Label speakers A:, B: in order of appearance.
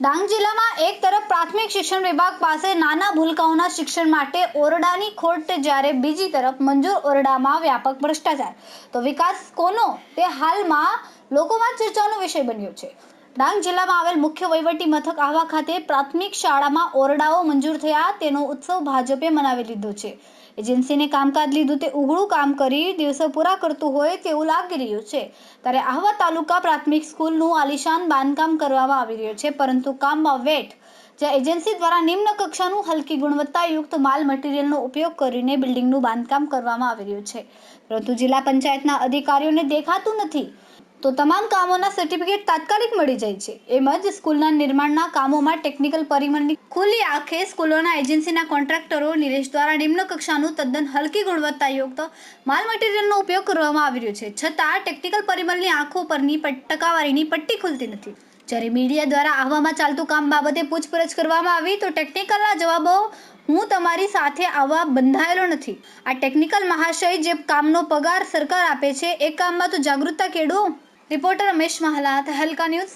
A: ડાંગ જિલ્લામાં એક તરફ પ્રાથમિક શિક્ષણ વિભાગ પાસે નાના ભૂલકાઓના શિક્ષણ માટે ઓરડાની ખોટ જ્યારે બીજી તરફ મંજૂર ઓરડામાં વ્યાપક ભ્રષ્ટાચાર. તો વિકાસ કોનો? તે હાલમાં લોકોમાં ચર્ચાનો વિષય બન્યો છે. ડાંગ જિલ્લામાં આવેલ મુખ્ય વહીવટી મથક આહવા ખાતે પ્રાથમિક શાળામાં ઓરડાઓ મંજૂર થયા. તેનો ઉત્સવ ભાજપે મનાવી લીધો છે. એજન્સીને કામકાજ લીધું તે ઉઘડું કામ કરી દિવસો પૂરા કરતું હોય તેવું લાગી રહ્યું છે. ત્યારે આહવા તાલુકા પ્રાથમિક સ્કૂલનું આલિશાન બાંધકામ કરવામાં આવી રહ્યું છે, પરંતુ કામમાં વેટ. જ્યાં એજન્સી દ્વારા નિમ્ન કક્ષાનું હલકી ગુણવત્તાયુક્ત માલ મટીરિયલનો ઉપયોગ કરીને બિલ્ડિંગનું બાંધકામ કરવામાં આવી રહ્યું છે. પરંતુ જિલ્લા પંચાયતના અધિકારીઓને દેખાતું નથી. તો તમામ કામોના સર્ટિફિકેટ તાત્કાલિક મળી જાય છે. એમ જ સ્કૂલના નિર્માણના કામોમાં ટેકનિકલ પરિમળની ખુલ્લી આંખે સ્કૂલોના એજન્સીના કોન્ટ્રાક્ટરો નિરેશ દ્વારા નિમ્ન કક્ષાનું તદ્દન હલકી ગુણવત્તાયુક્ત માલ મટીરિયલનો ઉપયોગ કરવામાં આવી રહ્યો છે. છતાં ટેકનિકલ પરિમળની આંખો પરની ટકાવારીની પટ્ટી ખુલતી નથી. જ્યારે મીડિયા દ્વારા આહવામાં ચાલતું કામ બાબતે પૂછપરછ કરવામાં આવી, તો ટેકનિકલના જવાબો, હું તમારી સાથે આવવા બંધાયેલો નથી. આ ટેકનિકલ મહાશય જે કામનો પગાર સરકાર આપે છે, એ કામમાં તો જાગૃતતા કેળવો. રિપોર્ટર રમેશ મહાલા હલકા ન્યૂઝ